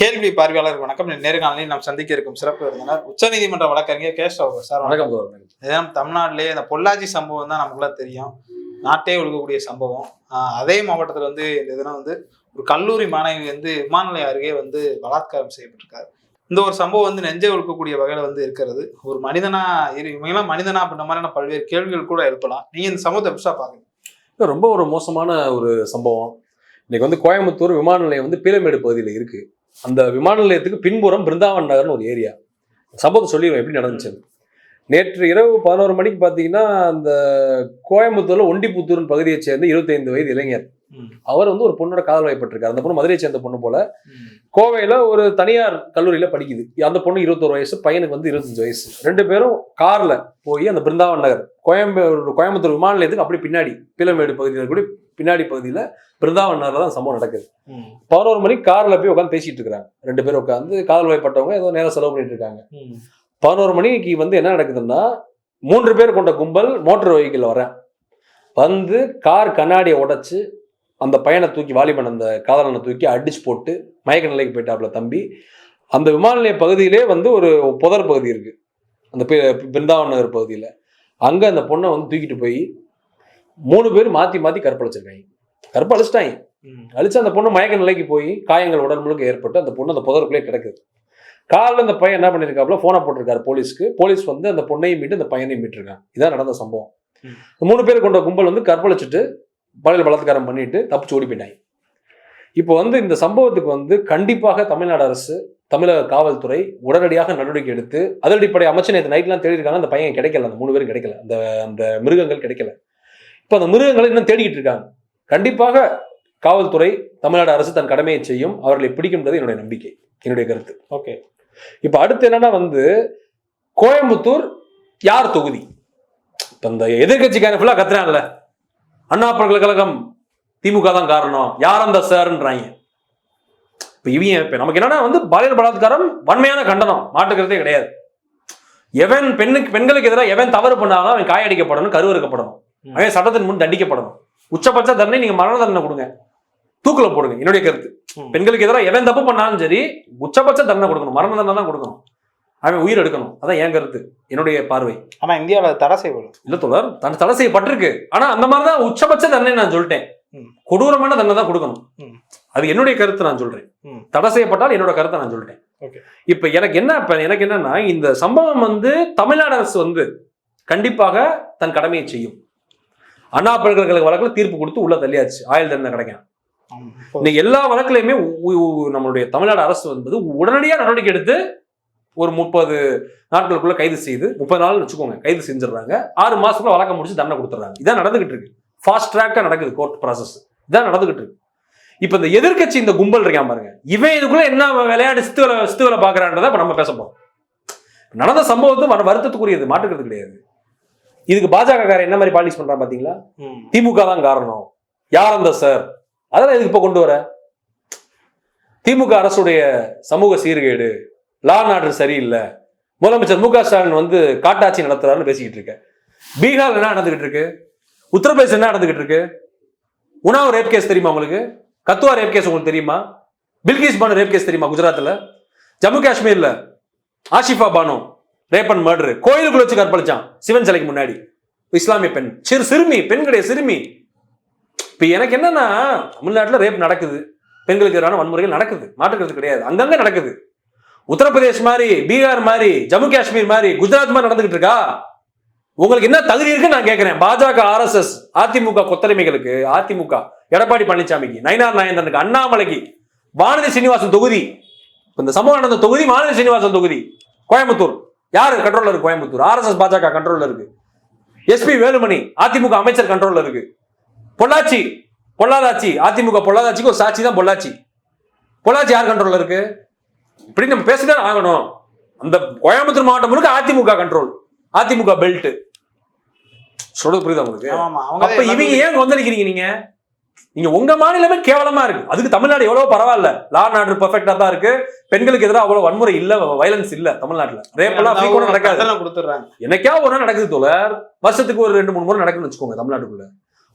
கேள்வி பார்வையாளர் வணக்கம். நேர்காணலில் நாம் சந்திக்க இருக்கும் சிறப்பு விருந்தினர் உச்சநீதிமன்ற வழக்கறிஞர் கேசவ சார். வணக்கம். இதெல்லாம் தமிழ்நாட்டிலே இந்த பொள்ளாச்சி சம்பவம் தான் நமக்குள்ள தெரியும். நாட்டே ஒழுகக்கூடிய சம்பவம். அதே மாவட்டத்தில் வந்து இந்த தினம் வந்து ஒரு கல்லூரி மாணவி வந்து விமான நிலையம் அருகே வந்து பலாத்காரம் செய்யப்பட்டிருக்காரு. இந்த ஒரு சம்பவம் வந்து நெஞ்சை ஒழுக்கக்கூடிய வகையில வந்து இருக்கிறது. ஒரு மனிதனா இவங்கெல்லாம் மனிதனா அப்படின்ற மாதிரியான பல்வேறு கேள்விகள் கூட எழுப்பலாம். நீங்க இந்த சம்பவத்தை பாக்குறீங்க இது ரொம்ப ஒரு மோசமான ஒரு சம்பவம். இன்னைக்கு வந்து கோயம்புத்தூர் விமான நிலையம் வந்து பீலமேடு பகுதியில் இருக்கு. அந்த விமான நிலையத்துக்கு பின்புறம் பிருந்தாவன் நகர்னு ஒரு ஏரியா. சம்பவம் சொல்லிடுவோம் எப்படி நடந்துச்சு நேற்று இரவு பதினோரு மணிக்கு பார்த்தீங்கன்னா அந்த கோயம்புத்தூர்ல ஒண்டிப்புத்தூர் பகுதியை சேர்ந்த 25 வயது இளைஞர். அவர் வந்து ஒரு பொண்ணோட காதல் வயப்பட்டிருக்காரு அந்த பொண்ணு மதுரையை சேர்ந்த பொண்ணு போல. கோவையில ஒரு தனியார் கல்லூரியில படிக்குது. அந்த பொண்ணு இருபத்தோரு வயசு பையனுக்கு வந்து இருபத்தஞ்சு வயசு. ரெண்டு பேரும் கார்ல போய் அந்த பிருந்தாவன் நகர் கோயம்புத்தூர் கோயம்புத்தூர் விமான நிலையத்துக்கு அப்படி பின்னாடி பீலமேடு பகுதியில் கூட பின்னாடி பகுதியில பிருந்தாவன் நகர்ல தான் சம்பவம் நடக்குது. பதினோரு மணிக்கு கார்ல போய் உட்காந்து பேசிட்டு இருக்காங்க ரெண்டு பேரும் உட்காந்து காதல் வயப்பட்டவங்க ஏதோ நேரம் செலவு பண்ணிட்டு இருக்காங்க. பதினோரு மணிக்கு வந்து என்ன நடக்குதுன்னா மூன்று பேர் கொண்ட கும்பல் மோட்டார் வெஹிக்கிள் வரேன் வந்து கார் கண்ணாடியை உடைச்சு அந்த பையனை தூக்கி வாலிபன் அந்த காதலனை தூக்கி அடிச்சு போட்டு மயக்க நிலைக்கு போயிட்டாப்புல தம்பி. அந்த விமான நிலைய பகுதியிலே வந்து ஒரு புதர் பகுதி இருக்கு. அந்த பிருந்தாவன் நகர் பகுதியில். அங்கே அந்த பொண்ணை வந்து தூக்கிட்டு போய் மூணு பேர் மாற்றி மாற்றி கற்பழிச்சிருக்காங்க. கற்பழிச்சிட்டாங்க. அழிச்சு அந்த பொண்ணு மயக்க நிலைக்கு போய் காயங்கள் உடல் முழுக்க ஏற்பட்டு அந்த பொண்ணு அந்த புதருக்குள்ளே கிடக்குது. காலைல அந்த பையன் என்ன பண்ணியிருக்காப்புல ஃபோனை போட்டிருக்காரு போலீஸ்க்கு. போலீஸ் வந்து அந்த பொண்ணையும் மீட்டு அந்த பையனையும் மீட்டிருக்காங்க. இதான் நடந்த சம்பவம். இந்த மூணு பேர் கொண்ட கும்பல் வந்து கற்பழிச்சிட்டு பழைய பலாத்காரம் பண்ணிட்டு தப்பிச்சு ஓடி போயிட்டாங்க. இப்போ வந்து இந்த சம்பவத்துக்கு வந்து கண்டிப்பாக தமிழ்நாடு அரசு தமிழக காவல்துறை உடனடியாக நடவடிக்கை எடுத்து அதடிப்படை அமைச்சு நேற்று நைட்லாம் தேடி இருக்காங்க அந்த பையன் கிடைக்கல அந்த மூணு பேரும் கிடைக்கல. அந்த அந்த மிருகங்கள் கிடைக்கல. இப்போ அந்த மிருகங்களை இன்னும் தேடிக்கிட்டு இருக்காங்க. கண்டிப்பாக காவல்துறை தமிழ்நாடு அரசு தன் கடமையை செய்யும். அவர்களை பிடிக்கின்றது என்னுடைய நம்பிக்கை. என்னுடைய கருத்து. ஓகே. இப்போ அடுத்து என்னன்னா வந்து கோயம்புத்தூர் யார் தொகுதி? இப்போ இந்த எதிர்கட்சிக்காரன் ஃபுல்லாக கத்துறாங்கல்ல அண்ணா பல்கலைக்கழகம் திமுக தான் காரணம். யார் அந்த சார்ன்றாங்க. இப்போ இவங்க இப்போ நமக்கு என்னன்னா வந்து பாலியல் பலாத்காரம் வன்மையான கண்டனம். மாட்டுக்கிறதே கிடையாது. எவன் பெண்ணுக்கு பெண்களுக்கு எதிராக எவன் தவறு பண்ணாலும் அவன் காயடிக்கப்படணும் கருவறுக்கப்படணும். அவன் சட்டத்தின் முன் தண்டிக்கப்படணும். உச்சபட்ச தண்டனை நீங்க மரண தண்டனை கொடுங்க. தூக்குல போடுங்க. என்னுடைய கருத்து. பெண்களுக்கு எதிராக எவன் தப்பு பண்ணாலும் சரி உச்சபட்ச தண்டனை கொடுக்கணும். மரண தண்டனை தான் கொடுக்கணும். அவன் உயிர் எடுக்கணும். அதான் என் கருத்து. என்னுடைய பார்வை. ஆனா இந்தியாவில் தடை செய்யப்படும். இல்ல தொடர் தன் தடை செய்யப்பட்டிருக்கு. ஆனா அந்த மாதிரி தான் உச்சபட்ச தண்டனை நான் சொல்லிட்டேன். கொடூரமான தண்டனை தான் கொடுக்கணும். அது என்னுடைய கருத்து நான் சொல்றேன். தடை செய்யப்பட்டால் என்னோட கருத்தை நான் சொல்லிட்டேன். இப்ப எனக்கு என்ன இப்ப எனக்கு என்னன்னா இந்த சம்பவம் வந்து தமிழ்நாடு அரசு வந்து கண்டிப்பாக தன் கடமையை செய்யும். அண்ணா பல்கலைக்கழக வழக்குல தீர்ப்பு கொடுத்து உள்ள தள்ளியாச்சு. ஆயுள் தண்டனை கிடைக்கும் இன்னைக்கு எல்லா வழக்குலையுமே நம்மளுடைய தமிழ்நாடு அரசு வந்து உடனடியாக நடவடிக்கை எடுத்து ஒரு முப்பது நாட்களுக்குள்ள கைது செய்து முப்பது நாள் வச்சுக்கோங்க கைது செஞ்சிடுறாங்க. ஆறு மாசத்துக்குள்ள வழக்கம் முடிச்சு தண்டனை கொடுத்துட்றாங்க. இதான் நடந்துகிட்டு இருக்கு. ஃபாஸ்ட் ட்ராக்கா நடக்குது கோர்ட் ப்ராசஸ் இதான் நடந்துகிட்டு இருக்கு. இப்ப இந்த எதிர்க்கட்சி இந்த கும்பல் இருக்கான் பாருங்க. இவன் இதுக்குள்ள என்ன விளையாட்டு சித்து வேலை சித்து வேலை பாக்குறான்றத இப்ப நம்ம பேச போறோம். நடந்த சம்பவத்து வரு- வருத்தத்துக்குரியது மாற்றுக்கிறது கிடையாது. இதுக்கு பாஜக காரன் என்ன மாதிரி பாலிஷ் பண்றான் பாத்தீங்களா. திமுக தான் காரணம். யார் அந்த சார் அதெல்லாம் எதுக்கு இப்ப கொண்டு வர? திமுக அரசுடைய சமூக சீர்கேடு லா ஆர்டர் சரியில்லை. முதலமைச்சர் மு க ஸ்டாலின் வந்து காட்டாட்சி நடத்துறாருன்னு பேசிக்கிட்டு இருக்க. பீகார் என்ன நடந்துகிட்டு இருக்கு? உத்தரப்பிரதேசம் என்ன நடந்துகிட்டு இருக்கு? உணவு ரேப் கேஸ் தெரியுமா உங்களுக்கு? கத்துவா ரேப் கேஸ் உங்களுக்கு தெரியுமா? பில்கிஸ் பானு ரேப் கேஸ் தெரியுமா குஜராத்தில் ஜம்மு காஷ்மீர்ல Asifa Banu rape and murder கோயிலுக்குள்ள வச்சு கற்பழிச்சான் சிவன் சிலைக்கு முன்னாடி. இஸ்லாமிய பெண். சிறு சிறுமி பெண் கிடையாது சிறுமி. இப்போ எனக்கு என்னன்னா தமிழ்நாட்டில் ரேப் நடக்குது. பெண்களுக்கு எதிரான வன்முறைகள் நடக்குது. மாற்றுக்கிறது கிடையாது. அங்கங்கே நடக்குது. உத்தரப்பிரதேஷ் மாதிரி பீகார் மாதிரி ஜம்மு காஷ்மீர் மாதிரி குஜராத் மாதிரி நடந்துகிட்டு இருக்கா? உங்களுக்கு என்ன தகுதி இருக்குன்னு நான் கேட்கிறேன் பாஜக ஆர்எஸ்எஸ் அதிமுக கொத்தரிமைகளுக்கு அதிமுக எடப்பாடி பழனிசாமிக்கு நயனார் நாயந்தனுக்கு அண்ணாமலைக்கு வானதி சீனிவாசன் தொகுதி. இந்த சம்பவம் நடந்த தொகுதி வானதி சீனிவாசன் தொகுதி. கோயம்புத்தூர். யாரு கண்ட்ரோல்ல இருக்கு கோயம்புத்தூர்? ஆர்எஸ்எஸ் பாஜக கண்ட்ரோல்ல இருக்கு. எஸ்பி வேலுமணி அதிமுக அமைச்சர் கண்ட்ரோல்ல இருக்கு. பொள்ளாச்சி பொள்ளாதாச்சி. அதிமுக பொள்ளாதாச்சிக்கு ஒரு சாட்சி தான் பொள்ளாச்சி. பொள்ளாச்சி யார் கண்ட்ரோல்ல இருக்கு? இப்படி நம்ம பேசிதான் ஆகணும். அந்த கோயம்புத்தூர் மாவட்டம் முழுக்க அதிமுக கண்ட்ரோல் அதிமுக பெல்ட் சொல்றது புரியுதா உங்களுக்கு? அப்ப இவங்க ஏன் வந்து நிக்கிறீங்க நீங்க? நீங்க உங்க மாநிலமே கேவலமா இருக்கு. அதுக்கு தமிழ்நாடு எவ்வளவு பரவாயில்ல. லா நாடு பெர்ஃபெக்டா தான் இருக்கு. பெண்களுக்கு எதிராக அவ்வளவு வன்முறை இல்ல வயலன்ஸ் இல்ல தமிழ்நாட்டுல. ரேப் எல்லாம் frequent ஆ நடக்காது. என்னைக்கா ஒரு நாள் நடக்குது தோழர். வருஷத்துக்கு ஒரு ரெண்டு மூணு முறை நடக்குதுன்னு வச்சுக்கோங்க தமிழ்நாட்டுக்குள்ள.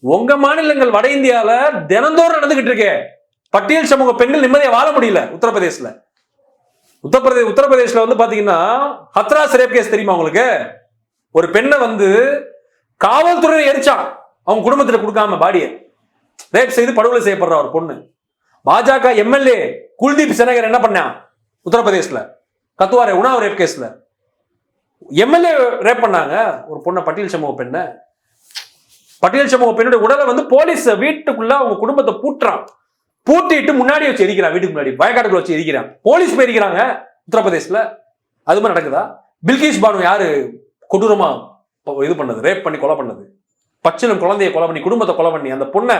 உங்க மாநிலங்கள் வட இந்தியால தினந்தோறும் நடந்துகிட்டு இருக்கே. பட்டியல் சமூக பெண்கள் நிம்மதியா வாழ முடியல உத்தரப்பிரதேசல உத்தரப்பிரதேச உத்தரப்பிரதேசில் வந்து பார்த்தீங்கன்னா ஹத்ராஸ் ரேப் கேஸ் தெரியுமா உங்களுக்கு? ஒரு பெண்ணை வந்து காவல்துறை எரிச்சான். அவங்க குடும்பத்தில் கொடுக்காம பாடியை ரேப் செய்து படுகொலை செய்யப்படுற ஒரு பொண்ணு. பாஜக எம்எல்ஏ குல்தீப் செனகர் என்ன பண்ணான்? உத்தரப்பிரதேசில் கத்துவாரே உணாவ் ரேப் கேஸில் எம்எல்ஏ ரேப் பண்ணாங்க. ஒரு பொண்ணை பட்டியல் சமூக பெண்ணை. பட்டியல் சமூக பெண்ணுடைய உடலை வந்து போலீஸ் வீட்டுக்குள்ள அவங்க குடும்பத்தை பூட்டுறான். பூட்டிட்டு முன்னாடி வச்சு எரிக்கிறான் வீட்டுக்கு முன்னாடி. வயக்காட்டுக்குள்ள வச்சு எரிக்கிறான். போலீஸ் போயிருக்கிறாங்க எரிக்கிறாங்க உத்தரப்பிரதேஷ்ல. அது மாதிரி நடக்குதா? பில்கிஷ் பானு யாரு? கொடூரமா இது பண்ணது ரேப் பண்ணி கொலை பண்ணது. பச்சிலம் குழந்தைய கொலை பண்ணி குடும்பத்தை கொலை பண்ணி அந்த பொண்ணை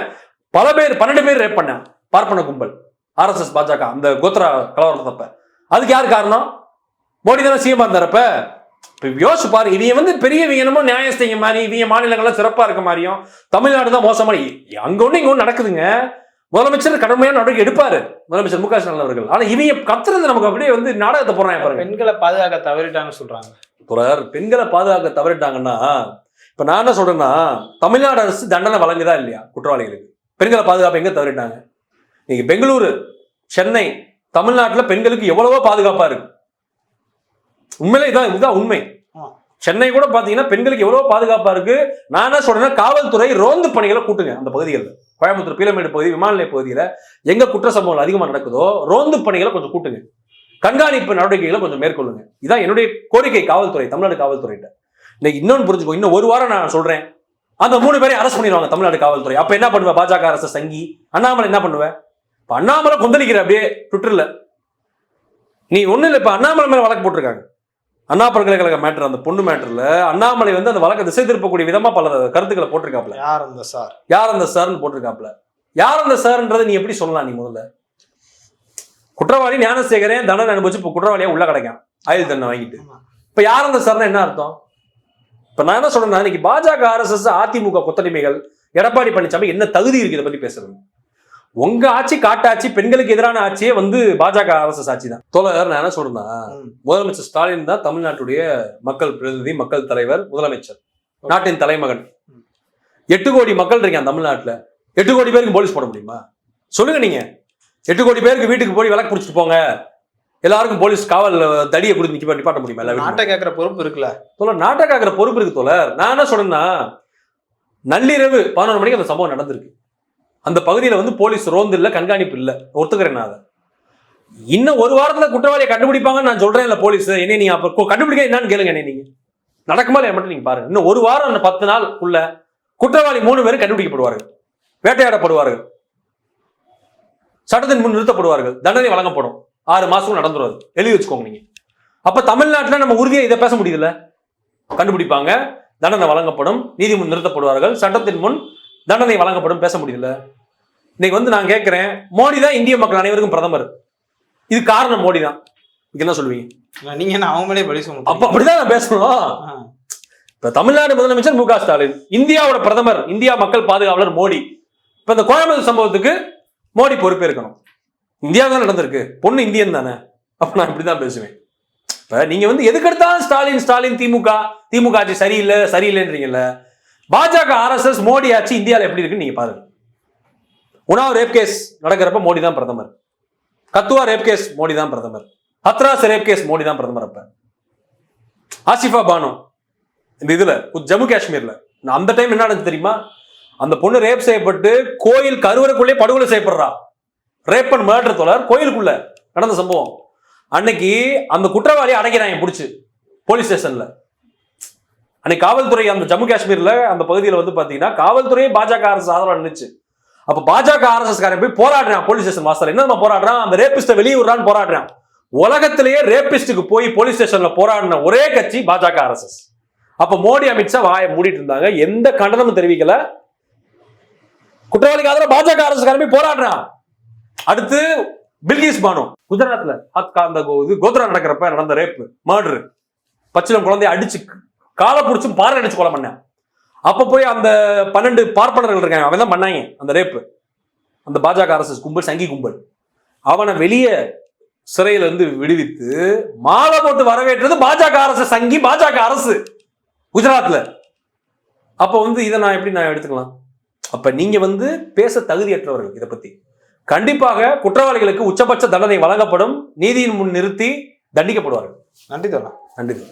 பல பேர் பன்னெண்டு பேர் ரேப் பண்ண. பார்ப்பன கும்பல் ஆர்எஸ்எஸ் பாஜக அந்த கோத்ரா கலவரத்தப்ப அதுக்கு யார் காரணம்? மோடி தானே சிஎம் இருந்தாரப்ப இப்ப யோசிச்சு பாரு இவங்க வந்து பெரிய இவங்க என்னமோ நியாயஸ்தைங்க மாதிரி இவங்க மாநிலங்கள்லாம் சிறப்பா இருக்க மாதிரியும் தமிழ்நாடு தான் மோசமான அங்க ஒண்ணு இங்க ஒண்ணு நடக்குதுங்க. முதலமைச்சர் கடுமையான நடவடிக்கை எடுப்பாரு முதலமைச்சர் மு க ஸ்டாலின் அவர்கள். ஆனா இவங்க கத்துறது நமக்கு அப்படியே வந்து நாடகத்தை போறாங்க பாருங்க. பெண்களை பாதுகாக்க தவறிட்டாங்கன்னு சொல்றாங்க. தொடர் பெண்களை பாதுகாக்க தவறிட்டாங்கன்னா இப்ப நான் என்ன சொல்றேன்னா தமிழ்நாடு அரசு தண்டனை வழங்குதா இல்லையா குற்றவாளிகளுக்கு? பெண்களை பாதுகாப்பு எங்க தவறிட்டாங்க? நீங்க பெங்களூரு சென்னை தமிழ்நாட்டுல பெண்களுக்கு எவ்வளவோ பாதுகாப்பா இருக்கு. உண்மையிலே இதான் இதுதான் உண்மை. சென்னை கூட பாத்தீங்கன்னா பெண்களுக்கு எவ்வளவோ பாதுகாப்பா இருக்கு. நான் என்ன சொல்றேன்னா காவல்துறை ரோந்து பணிகளை கூட்டுங்க அந்த பகுதிகளில். கோயம்புத்தூர் பீலமேடு பகுதி விமான நிலைய பகுதியில எங்க குற்ற சம்பவங்கள் அதிகமா நடக்குதோ ரோந்து பணிகளை கொஞ்சம் கூட்டுங்க. கண்காணிப்பு நடவடிக்கைகளை கொஞ்சம் மேற்கொள்ளுங்க. இதான் என்னுடைய கோரிக்கை காவல்துறை தமிழ்நாடு காவல்துறையிட்ட. இன்னைக்கு இன்னொன்று புரிஞ்சுக்கோ இன்னும் ஒரு வாரம் நான் சொல்றேன். அந்த மூணு பேரை அரெஸ்ட் பண்ணிடுவாங்க தமிழ்நாடு காவல்துறை. அப்ப என்ன பண்ணுவ? பாஜக அரசு சங்கி. அண்ணாமலை என்ன பண்ணுவ? இப்ப அண்ணாமலை கொந்தளிக்கிற அப்படியே ட்விட்டர்ல நீ ஒண்ணு இல்லை இப்ப அண்ணாமலை மேல வழக்கு போட்டிருக்காங்க. அண்ணா பல்கலைக்கழக மேட்டர் அந்த பொண்ணு மேட்டர்ல அண்ணாமலை வந்து அந்த வழக்கை திசை திருப்பக்கூடிய விதமா பல கருத்துக்களை போட்டிருக்காப்ல யார் அந்த சார்? யார் அந்த சார்னு போட்டிருக்காப்ல யார் அந்த சார்ன்றதை நீ எப்படி சொல்லலாம் நீ முதல்ல? குற்றவாளி ஞானசேகரன் தண்டனை அனுபவிச்சு இப்போ குற்றவாளியா உள்ள கிடைக்கான். ஆயுள் தண்டனை வாங்கிட்டு. இப்ப யார் அந்த சார்னா என்ன அர்த்தம்? இப்ப நான் என்ன சொல்றேன்னா இன்னைக்கு பாஜக ஆர்எஸ்எஸ் அதிமுக கொத்தடிமைகள் எடப்பாடி பழனிசாமி என்ன தகுதி இருக்கு இதை பத்தி பேசுறது? உங்க ஆட்சி காட்டாட்சி பெண்களுக்கு எதிரான ஆட்சியே வந்து பாஜக ஆர்எஸ்எஸ் ஆட்சி தான் தோழர் நான் என்ன சொல்றேன்னா. முதலமைச்சர் ஸ்டாலின் தான் தமிழ்நாட்டுடைய மக்கள் பிரதிநிதி மக்கள் தலைவர் முதலமைச்சர். நாட்டின் தலைமகன். எட்டு கோடி மக்கள் இருக்காங்க தமிழ்நாட்டுல. எட்டு கோடி பேருக்கு போலீஸ் போட முடியுமா? சொல்லுங்க நீங்க. எட்டு கோடி பேருக்கு வீட்டுக்கு போய் விளக்கு பிடிச்சிட்டு போங்க. எல்லாருக்கும் போலீஸ் காவல் தடியை கொடுத்து நிக்க நிப்பாட்ட முடியுமா? நாட்டை? கேட்கிற பொறுப்பு இருக்குல்ல. தோழர் நாட்டை காக்கிற பொறுப்பு இருக்கு தோழர். நான் என்ன சொல்றேன்னா நள்ளிரவு பதினொரு மணிக்கு அந்த சம்பவம் நடந்திருக்கு. அந்த பகுதியில் வந்து போலீஸ் ரோந்து இல்லை கண்காணிப்பு இல்லை. ஒத்துக்கிறேன் நான் அதை. இன்னும் ஒரு வாரத்தில் குற்றவாளியை கண்டுபிடிப்பாங்கன்னு நான் சொல்கிறேன் இல்லை போலீஸ். என்ன நீங்கள் அப்போ கண்டுபிடிக்க என்னன்னு கேளுங்க என்னை நீங்கள் நடக்குமா இல்லையா மட்டும் நீங்கள் பாருங்க. இன்னும் ஒரு வாரம் அந்த பத்து நாள் உள்ள குற்றவாளி மூணு பேரும் கண்டுபிடிக்கப்படுவார்கள். வேட்டையாடப்படுவார்கள். சட்டத்தின் முன் நிறுத்தப்படுவார்கள். தண்டனை வழங்கப்படும். ஆறு மாசம் நடந்துரும் எழுதி வச்சுக்கோங்க நீங்க. அப்ப தமிழ்நாட்டில் நம்ம உறுதியா இதை பேச முடியுதுல்ல? கண்டுபிடிப்பாங்க. தண்டனை வழங்கப்படும். நீதி முன் நிறுத்தப்படுவார்கள். சட்டத்தின் முன் தண்டனை வழங்கப்படும். பேச முடியல இன்னைக்கு வந்து நான் கேட்கிறேன் மோடி தான் இந்திய மக்கள் அனைவருக்கும் பிரதமர். இது காரணம் மோடி தான். இதுக்கு என்ன சொல்லுவீங்க நீங்க என்ன அவங்க மேலே பழி அப்ப? அப்படிதான் நான் பேசணும். இப்ப தமிழ்நாடு முதலமைச்சர் மு க ஸ்டாலின் இந்தியாவோட பிரதமர் இந்தியா மக்கள் பாதுகாவலர் மோடி. இப்ப இந்த கோயம்புத்தூர் சம்பவத்துக்கு மோடி பொறுப்பேற்கணும். இந்தியா தான் நடந்திருக்கு. பொண்ணு இந்தியன் தானே. அப்ப நான் இப்படிதான் பேசுவேன். இப்ப நீங்க வந்து எதுக்கு எடுத்தாலும் ஸ்டாலின் ஸ்டாலின் திமுக திமுக ஆட்சி சரியில்லை சரியில்லைன்றீங்கல்ல. பாஜக ஆர்எஸ்எஸ் மோடி ஆட்சி இந்தியாவில் எப்படி இருக்குன்னு நீங்க பாருங்க. உணாவ் ரேப் கேஸ் நடக்கிறப்ப மோடி தான் பிரதமர். கத்துவா ரேப் கேஸ் மோடி தான் பிரதமர். ஹத்ராஸ் ரேப் கேஸ் மோடி தான் பிரதமர் அப்ப. ஆசிஃபா பானோ இந்த இதுல ஜம்மு காஷ்மீர்ல. அந்த டைம் என்ன நடந்துச்சு தெரியுமா? அந்த பொண்ணு ரேப் செய்யப்பட்டு கோயில் கருவறைக்குள்ளே படுகொலை செய்யப்படுறா. ரேப் அண்ட் மர்டர் தொடர் கோயிலுக்குள்ள நடந்த சம்பவம். அன்னைக்கு அந்த குற்றவாளி அடைக்கிறாங்க பிடிச்சி போலீஸ் ஸ்டேஷன்ல அன்னைக்கு காவல்துறை அந்த ஜம்மு காஷ்மீர்ல அந்த பகுதியில் வந்து பாத்தீங்கன்னா காவல்துறையே பாஜக அரசு ஆதரவு நின்றுச்சு அப்ப பாஜக ஆர்எஸ்எஸ் காரன் போய் போராடுறான் போலீஸ் ஸ்டேஷன் வாசல் என்ன போராடுறான்? அந்த ரேபிஸ்ட வெளியே போராடுறான். உலகத்திலேயே ரேபிஸ்டுக்கு போய் போலீஸ் ஸ்டேஷன்ல போராடின ஒரே கட்சி பாஜக ஆர்எஸ்எஸ் அப்ப மோடி அமித்ஷா வாயை மூடிட்டு இருந்தாங்க. எந்த கண்டனமும் தெரிவிக்கல. குற்றவாளிக்கு ஆதரவு பாஜக அரசு போய் போராடுறான். அடுத்து பில்கிஸ் பானு. குஜராத்ல ஹத்கா அந்த இது கோத்ரா நடக்கிறப்ப நடந்த ரேப் மர்டர் பச்சிலம் குழந்தைய அடிச்சு காலை பிடிச்சும் பாறை அடிச்சு கொலை பண்ணேன். அப்ப போய் அந்த பன்னெண்டு பார்ப்பனர்கள் இருக்காங்க. அவன் தான் பண்ணாங்க அந்த ரேப் அந்த பாஜக அரசு கும்பல் சங்கி கும்பல். அவனை வெளியே சிறையில இருந்து விடுவித்து மாலை போட்டு வரவேற்றது பாஜக அரசு சங்கி பாஜக அரசு குஜராத்ல. அப்ப வந்து இதை நான் எப்படி நான் எடுத்துக்கலாம்? அப்ப நீங்க வந்து பேச தகுதியற்றவர்கள் இதை பத்தி. கண்டிப்பாக குற்றவாளிகளுக்கு உச்சபட்ச தண்டனை வழங்கப்படும். நீதியின் முன் நிறுத்தி தண்டிக்கப்படுவார்கள். நன்றி தோழா. நன்றி.